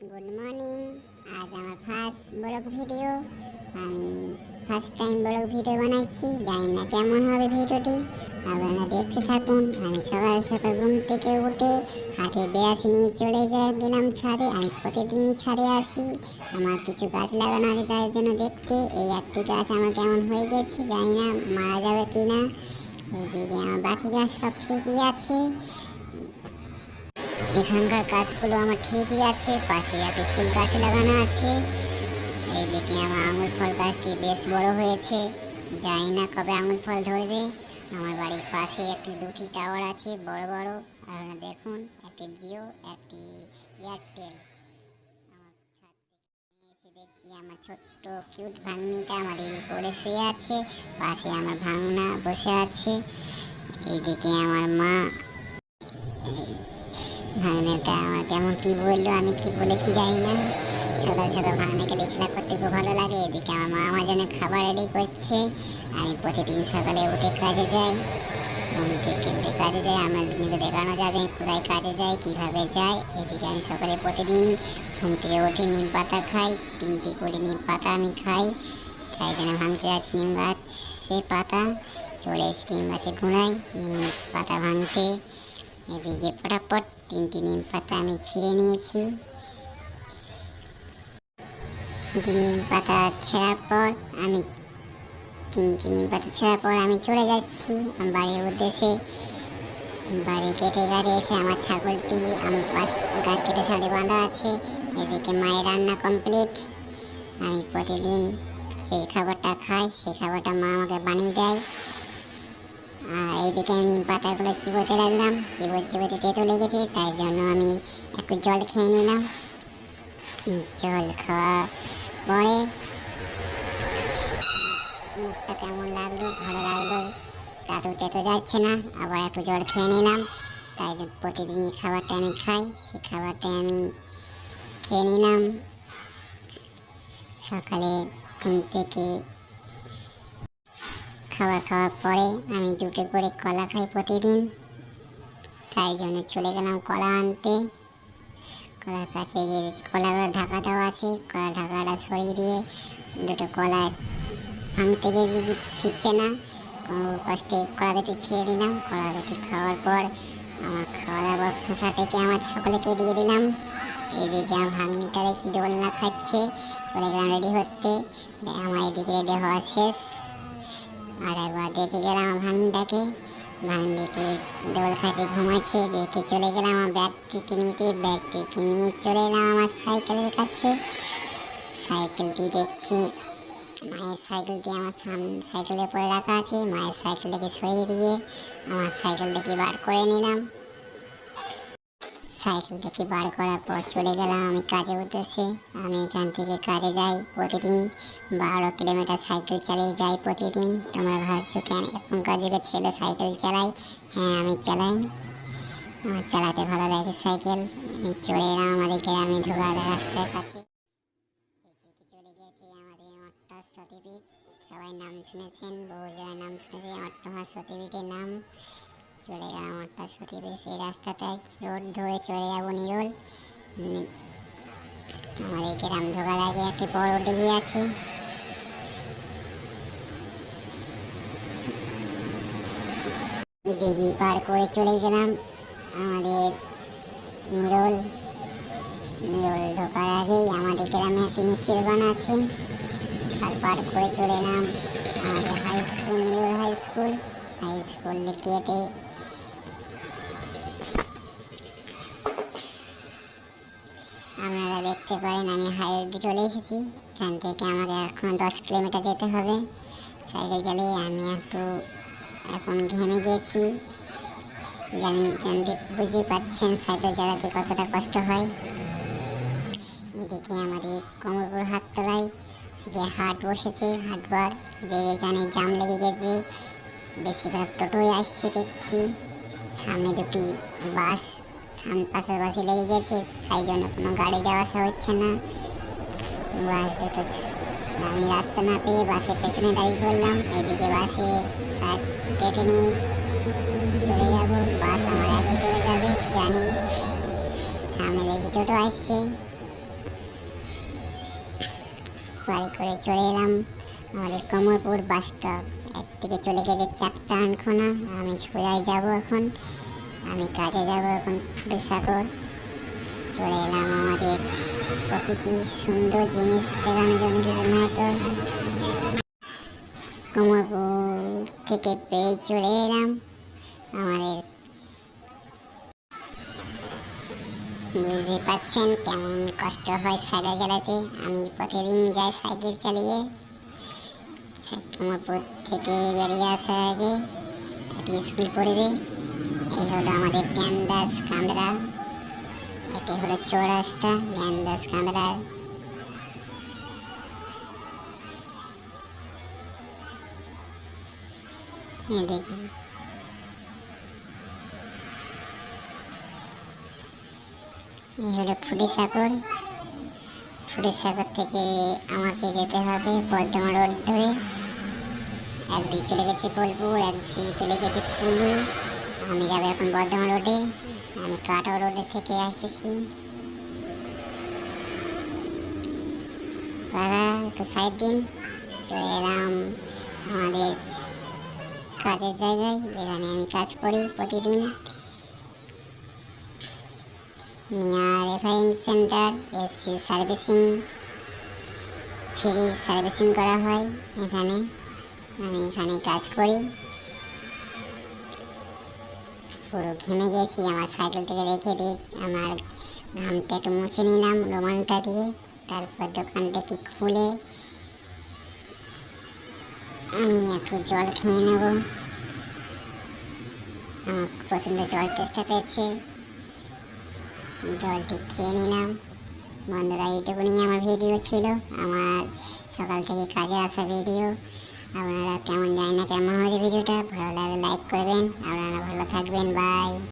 Good morning. আজ আমার first blog video. আমি ফার্স্ট টাইম ব্লগ ভিডিও বানাচ্ছি জানি না কেমন হবে ভিডিওটি। আপনারা দেখতে থাকুন। আমি সকাল সকাল ঘুম থেকে উঠে হাতে ব্রাশ নিয়ে চলে যাই গেলাম ছাদে। আমি প্রতিদিনই ছাদে আসি। আমার কিছু গাছ লাগানো আছে তার জন্য দেখতে। এই একটি গাছ আমার কেমন হয়ে গেছে জানি না, মারা যাবে কি না এদিকে আমার বাকি গাছ সব ঠিকই আছে। এখানকার গাছগুলো আমার ঠিকই আছে, পাশে একটি ফুল গাছ লাগানো আছে। এই এইদিকে আমার আঙুর ফল গাছটি বেশ বড় হয়েছে, জানি না কবে আঙুর ফল ধরবে। আমার বাড়ির পাশে একটি দুটি টাওয়ার আছে, বড় বড়। আপনারা দেখুন, একটি জিও, একটি এয়ারটেল। দেখছি আমার ছোট্ট কিউট ভাগ্নিটা আমার এই শুয়ে আছে, পাশে আমার ভাঙনা বসে আছে। এইদিকে আমার মা ভাগনাটা আমার কেমন কি বলল, আমি কি বলেছি জানি না। সকাল সকাল ভাগনাকে দেখলা করতে খুব ভালো লাগে। এদিকে আমার মা আমার জন্য খাবার রেডি করছে। আমি প্রতিদিন সকালে উঠে কাজে যাই। ঘুম থেকে উঠে কাজে যাই। আমার দিনকে দেখানো যাবে, কোথায় কাজে যাই, কীভাবে যাই। এদিকে আমি সকালে প্রতিদিন ঘুম থেকে উঠে নিম পাতা খাই। তিনটি করে নিম পাতা আমি খাই। তাই জন্য ভাঙতে যাচ্ছি, নিম গাছের পাতা। চলে এসেছি নিম গাছে ঘুরাই নিম পাতা ভাঙতে এদিকে ফটাফট তিনটি নিম পাতা আমি ছিঁড়ে নিয়েছি। তিনটি নিম পাতা ছেঁড়ার পর আমি তিনটি নিম পাতা ছেঁড়ার পর আমি চলে যাচ্ছি। আমার বাড়ির উদ্দেশ্যে বাড়ি কেটে গাড়ি এসে আমার ছাগলটি আমার পাশ গাছ কেটে ছাড়ে বাঁধা আছে। এদিকে মায়ের রান্না কমপ্লিট। আমি প্রতিদিন সেই খাবারটা খাই, সেই খাবারটা মা আমাকে বানিয়ে দেয়। আর এইদিকে আমি পাতাগুলো চিবোতে লাগলাম, চিবো চিবোতে তেতো লেগেছে, তাই জন্য আমি একটু জল খেয়ে নিলাম। জল খাওয়া পরে মুখটা কেমন লাগল? ভালো লাগল? তাতেও তেতো যাচ্ছে না, আবার একটু জল খেয়ে নিলাম। তাই প্রতিদিনই খাবারটা আমি খাই, সেই খাবারটা আমি খেয়ে নিলাম। সকালে ঘুম থেকে খাবার খাওয়ার পরে আমি দুটো করে কলা খাই প্রতিদিন। তাই জন্য চলে গেলাম কলা আনতে। কলার কাছে গিয়ে কলাগুলো ঢাকা দেওয়া আছে। কলা ঢাকাটা সরিয়ে দিয়ে দুটো কলা ভাঙতে গিয়ে যদি ছিটছে না। কষ্টে কলা দুটি ছিঁড়ে নিলাম। কলা দুটি খাওয়ার পর আমার খাওয়া দাওয়ার খোসাটাকে আমার ছাগলকে দিয়ে দিলাম। এদিকে আমার ভাঙনিটা দেখছি দোলনা খাচ্ছে। চলে গেলাম রেডি হতে। আমার এদিকে রেডি হওয়া শেষ। আর একবার দেখে গেলাম ভান্ডাকে ভান্ডিকে দোল খাতে ঘুমাচ্ছে, দেখে চলে গেলাম আমার ব্যাগটিকে নিতে ব্যাগটিকে নিয়ে চলে এলাম আমার সাইকেলের কাছে। সাইকেলটি দেখছি, মায়ের সাইকেলটি আমার সামনে সাইকেলের পরে রাখা আছে। মায়ের সাইকেলটাকে সরিয়ে দিয়ে আমার সাইকেলটাকে বার করে নিলাম। সাইকেলটাকে বার করার পর চলে গেলাম আমি কাজে উদ্দেশ্যে আমি এখান থেকে কাজে যাই প্রতিদিন। বারো কিলোমিটার সাইকেল চালিয়ে যাই প্রতিদিন। তোমরা ভাবছ কেন এখনকার যুগে ছেলে সাইকেল চালাই হ্যাঁ আমি চালাই। আমার চালাতে ভালো লাগে সাইকেল। চলে এলাম আমাদের গ্রামে ঢোকার রাস্তার কাছে। চলে গেছি আমাদের সবাই নাম শুনেছেন বহু জায়গায় নাম শুনেছি অট্টমা সতীপীঠের নাম। চলে গেলাম সতীপীঠ সেই রাস্তাটায় রোড ধরে চলে যাব নিরোল। আমাদের গ্রাম ঢোকার আগে একটি বড় দিঘি আছে। দিঘি পার করে চলে গেলাম আমাদের নিরোল। নিরোল ঢোকার আগেই আমাদের গ্রামে একটি মিষ্টির দোকান আছে। আর পার করে চলে এলাম আমাদের high school Nirol high school high school কেটে আপনারা দেখতে পারেন, আমি হাই রোডে চলে এসেছি। এখান থেকে আমাকে এখন দশ কিলোমিটার যেতে হবে। সাইকেল চালিয়ে আমি একটু এখন ঘেমে গেছি। জানি জানতে পারছেন, সাইকেল চালাতে কতটা কষ্ট হয়। এদিকে আমাদের কোমরপুর হাটতলায় যে হাট বসেছে হাটবার এখানে জাম লেগে গেছে। বেশিরভাগ টোটোই আসছে দেখছি। সামনে দুটি বাস বাসে লেগে গেছে, তাই জন্য কোনো গাড়ি যাওয়া আসা হচ্ছে না। বাস দুটো আমি রাস্তা না পেয়ে বাসের পেছনে দাঁড়িয়ে পড়লাম। এদিকে বাসে কেটে নিয়ে চলে যাব। বাস আমার আগে চলে যাবে, জানি। সামনে দেখি টোটো আসছে। বাড়ি করে চলে এলাম। আমাদের কমরপুর বাস স্টপ। এক থেকে চলে গেছে চারটা আনখোনা। আমি সোজাই যাব এখন। আমি কাজে যাব এখন সাগর চলে এলাম আমাদের প্রকৃতি সুন্দর জিনিস দেখানোর জন্য হয়তো কমরপুর থেকে পেয়ে চলে এলাম আমাদের। বুঝতে পারছেন কেমন কষ্ট হয় সাইকেল চালাতে। আমি প্রতিদিন যাই সাইকেল চালিয়ে। কমরপুর থেকে বেরিয়ে আসার আগে একটি স্কুল পড়বে এই হলো আমাদের জ্ঞানদাস কান্দরা এটি হলো চৌরাস্তা, জ্ঞানদাস কান্দরার এই হলো ফুটি সাগর। ফুটি সাগর থেকে আমাকে যেতে হবে বর্ধমান রোড ধরে। একদিকে চলে গেছে বোলপুর, একদিকে চলে গেছে পুলি আমি যাব এখন বর্ধমান রোডে। আমি কাটো রোডে থেকে দাদা, একটু সাইড দিন। তো এলাম আমাদের কাজের জায়গায়, যেখানে আমি কাজ করি প্রতিদিন। নিয়া referring center AC servicing free servicing করা হয় এখানে। আমি এখানে কাজ করি। পুরো ঘেমে গেছি, আমার সাইকেলটাকে রেখে দিই আমার ঘামটা একটু মুছে নিলাম, রুমালটা দিয়ে, তারপর দোকানটাকে খুলে আমি একটু জল খেয়ে নেব। আমার প্রচণ্ড জল চেষ্টা পেয়েছে। জলটি খেয়ে নিলাম। বন্ধুরা এইটুকুনি আমার ভিডিও ছিল। আমার সকাল থেকে কাজে আসা ভিডিও। আপনারা কেমন জানি না কেমন হয়েছে ভিডিওটা, ভালো লাগলে লাইক করবেন। আপনারা ভালো থাকবেন বাই